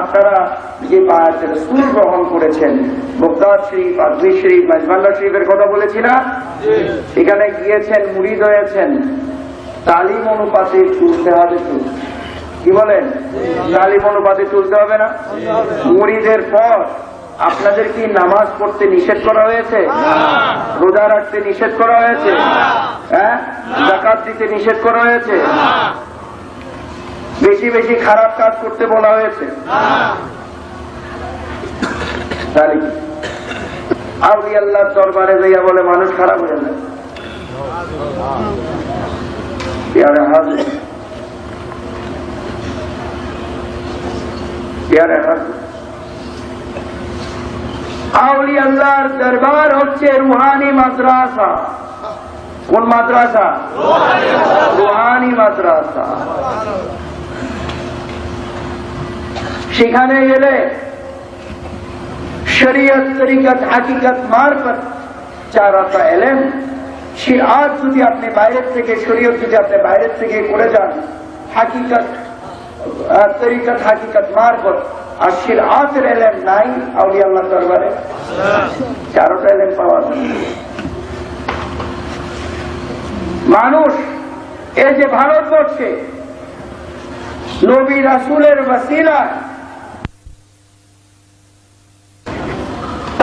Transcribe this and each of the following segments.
আপনারা যে স্কুল গ্রহণ করেছেন মুক্তার শরীফ আজমি শরীফ মাজমাল্লা শরীফের কথা বলেছি না? এখানে গিয়েছেন মুড়িদ হয়েছেন। তালিম অনুপাতে চলতে হবে কি বলেন? তালিম অনুপাতে চলতে হবে না? মুড়িদের পর আপনাদের কি নামাজ পড়তে নিষেধ করা হয়েছে? রোজা রাখতে নিষেধ করা হয়েছে? হ্যাঁ? জাকাত দিতে নিষেধ করা হয়েছে? বেশি বেশি খারাপ কাজ করতে বলা হয়েছে। আউলি আল্লাহর দরবারে যাইয়া বলে, মানুষ খারাপ হয়ে দরবার হচ্ছে রুহানি মাদ্রাসা। কোন মাদ্রাসা? রুহানি মাদ্রাসা। সেখানে গেলে শরীয়ত তরিকত হাকিকত মারফত চারাতা এলেন সে আজ যদি আপনি বাইরের থেকে শরীয়ত যদি আপনি বাইরের থেকে করে যান হাকিকত আহ, তরিকত হাকিকত মারফত আর শির আতের এলেন নাই আউলি আল্লাহ দরবারে চারোটা এলেন পাওয়া যায় মানুষ এই যে ভারতবর্ষে নবী রাসুলের ওসিলা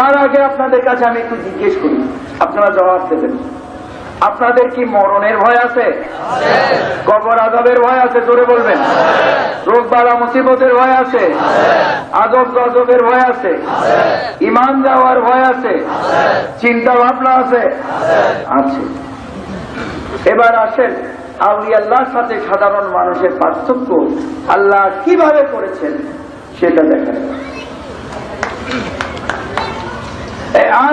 তার আগে আপনাদের কাছে আমি একটু জিজ্ঞেস করি। আপনারা জবাব দেবেন। আপনাদের কি মরণের ভয় আছে? কবর আদবের ভয় আছে, জোরে বলবেন। রোগ বালা মুসিবতের ভয় আছে। আদব গজবের ভয় আছে। ইমান যাওয়ার ভয় আছে। চিন্তা ভাবনা আছে। আছে। এবার আসেন আউলি আল্লাহর সাথে সাধারণ মানুষের পার্থক্য আল্লাহ কীভাবে করেছেন সেটা দেখেন।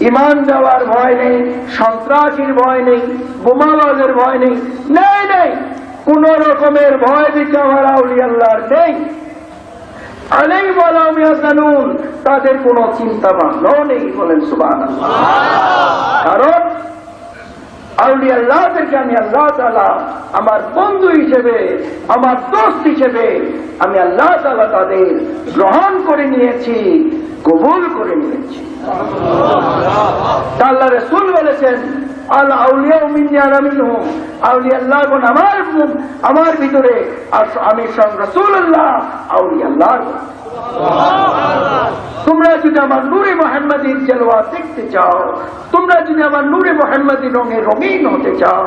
ইমান যাওয়ার ভয় নেই, সন্ত্রাসীর ভয় নেই, বোমাবাজের ভয় নেই নেই নেই। কোন রকমের ভয় আউলি আল্লাহর নেই। আলেই বলা জানুন তাদের কোনো চিন্তা ভাবনাও নেই বলেন সুবান কারণ আউলি আল্লাহদেরকে আমি আল্লাহ তালা আমার বন্ধু হিসেবে, আমার দোস্ত হিসেবে আমি আল্লাহ তালা তাদের গ্রহণ করে নিয়েছি, কবুল করে নিয়েছি। আল্লাহ রসুল বলেছেন আমার ভিতরে আমি তোমরা যদি আমার নূরে মোহাম্মদীর জেলোয়া দেখতে চাও, তোমরা যদি আমার নূরে মোহাম্মদী রঙে রঙিন হতে চাও,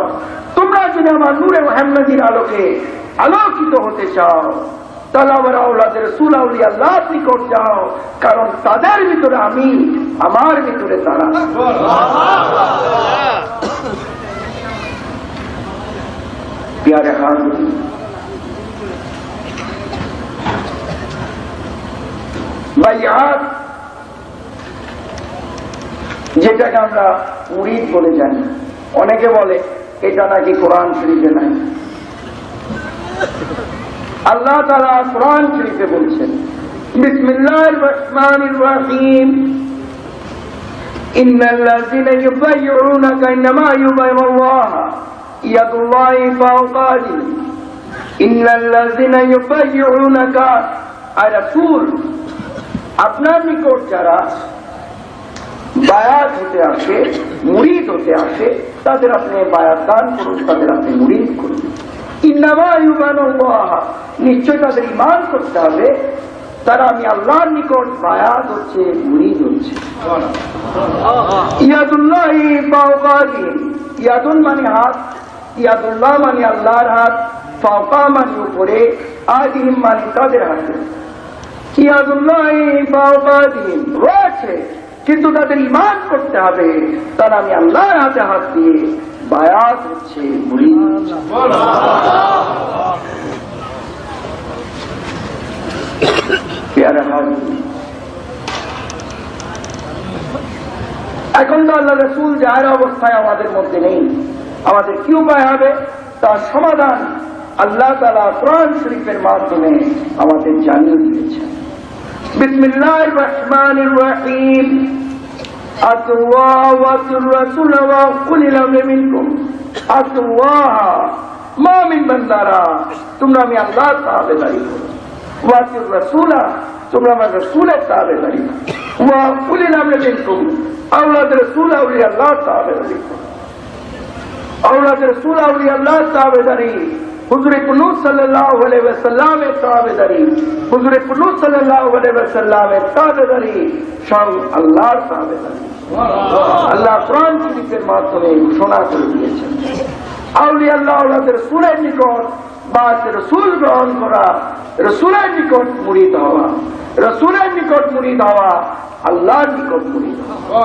তোমরা যদি আমার নূরে মোহাম্মদীর আলোকে আলোকিত হতে চাও কারণ তাদের ভিতরে আমি, আমার ভিতরে তারা। প্যারে যেটাকে আমরা উড়িদ বলে জানি। অনেকে বলে, এটা নাকি কোরআন শরীফে নাই। আল্লাহ তারা কোরআন শরীফে বলছেন বিসমিল্লাহ রহমান রহিম إن الذين يبايعونك إنما يبايع الله يد الله فوق أيديهم إن الذين يبايعونك আর রাসূল আপনার নিকট যারা বায়াত হতে আসে মুরিদ হতে আসে তাদের আপনি বায়াত দান করুন তাদের আপনি মুরিদ করুন ইন্নামা ইউবানুল্লাহ নিশ্চয় তাদের ইমান করতে হবে। তারা আমি আল্লাহর নিকট বায়াত হচ্ছে মুরিদ হচ্ছে ইয়াদুল্লাহ ইয়াদুল মানে হাত, ইয়াদুল্লাহ মানে আল্লাহর হাত, ফাওকা মানে উপরে আদিম মানে তাদের হাতে। ইয়াদুল্লাহ রয়েছে। কিন্তু তাদের ইমান করতে হবে। তারা আমি আল্লাহর হাতে হাত দিয়ে বায়াত হচ্ছে এখন তো আল্লাহ রসুল যার অবস্থায় আমাদের মধ্যে নেই, আমাদের কি উপায় হবে? তার সমাধান আল্লাহ তালা কোরআন শরীফের মাধ্যমে আমাদের জানিয়ে দিয়েছেন। বিসমিল্লাহ রহমান রহিম আতুল্লাহ ওয়াতুর রাসূল ওয়া উলিল আমরি মিনকুম আতুল্লাহ মা মিন বান্দারা তোমরা আমি আল্লাহর তাআবেদারি করো ওয়াতুর রাসূলা তোমরা আমার রাসূলের তাআবেদারি করো ওয়া উলিল আমরি মিনকুম আওলাদ রাসূল আউলিয়া আল্লাহ তাআবেদারি করো আওলাদ রাসূল আউলিয়া আল্লাহ তাআবেদারি হুজুর কুনুত সাল্লাল্লাহু আলাইহি ওয়াসাল্লামের তাআবেদারি হুজুর কুনুত সাল্লাল্লাহু আলাইহি ওয়াসাল্লামের তাআবেদারি সব আল্লাহর তাআবেদারি আল্লাহ কোরআন শরীফের মাধ্যমে ঘোষণা করে দিয়েছেন আউলিয়া আল্লাহ আওলাদের রসুলের নিকট বা রসুল গ্রহণ করা রসুলের নিকট মুড়িদ হওয়া রসুলের নিকট মুড়িদ হওয়া আল্লাহর নিকট মুড়িদ হওয়া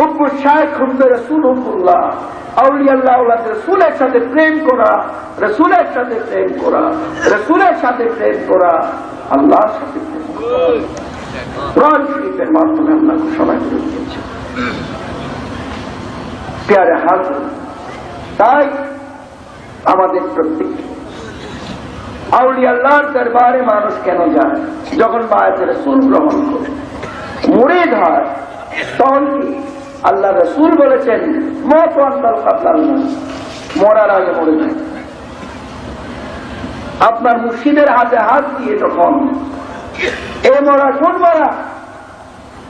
হুব্বে রসুল হুব্বুল্লাহ। আউলিয়া আল্লাহ রসুলের সাথে প্রেম করা আল্লাহর মাধ্যমে তাই আমাদের প্রত্যেক আউলিয়া আল্লাহর দরবারে মানুষ কেন যায়? যখন বায়াতে রসুল গ্রহণ করে মুড়ে ধর তখন আল্লাহ রসুল বলেছেন মরার আগে মরে যায়। আপনার মুর্শিদের হাতে হাত দিয়ে তখন এ মরা কোন মরা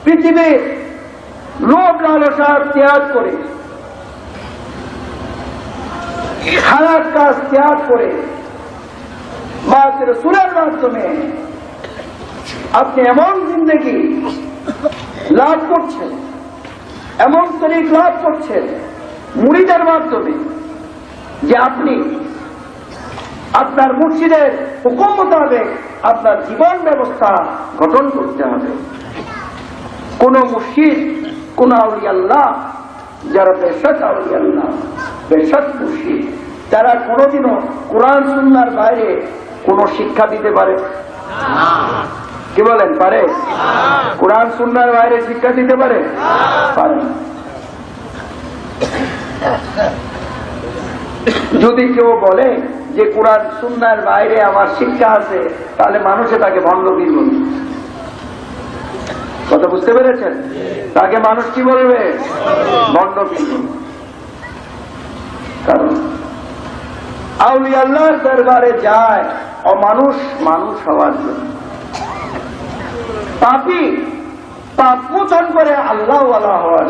পৃথিবীর লোক লালসা ত্যাগ করে খারাপ কাজ ত্যাগ করে বাতের সুরের মাধ্যমে আপনি এমন জিন্দগি লাভ করছেন এমন তরিক লাভ করছেন মুড়িদের মাধ্যমে যে আপনি আপনার মুর্শিদের হুকুম মোতাবেক আপনার জীবন ব্যবস্থা গঠন করতে হবে। কোন মুর্শিদ, কোন আউলিয়াল্লাহ, যারা বেশক আউলিয়াল্লাহ বেশক মুর্শিদ, তারা কোনোদিনও কোরআন সুন্নার বাইরে কোনো শিক্ষা দিতে পারে কি বলেন, পারে? কোরআন, সুন্নার বাইরে শিক্ষা দিতে পারে? যদি কেউ বলে যে কোরআন, সুন্নার বাইরে আমার শিক্ষা আছে, তাহলে মানুষে তাকে ভণ্ড দিল কথা বুঝতে পেরেছেন? তাকে মানুষ কি বলবে? ভণ্ড দিল কারণ আউলি দরবারে যায় ও মানুষ মানুষ হওয়ার জন্য। পাপি পাপ মোচন করে আল্লাহ হওয়ার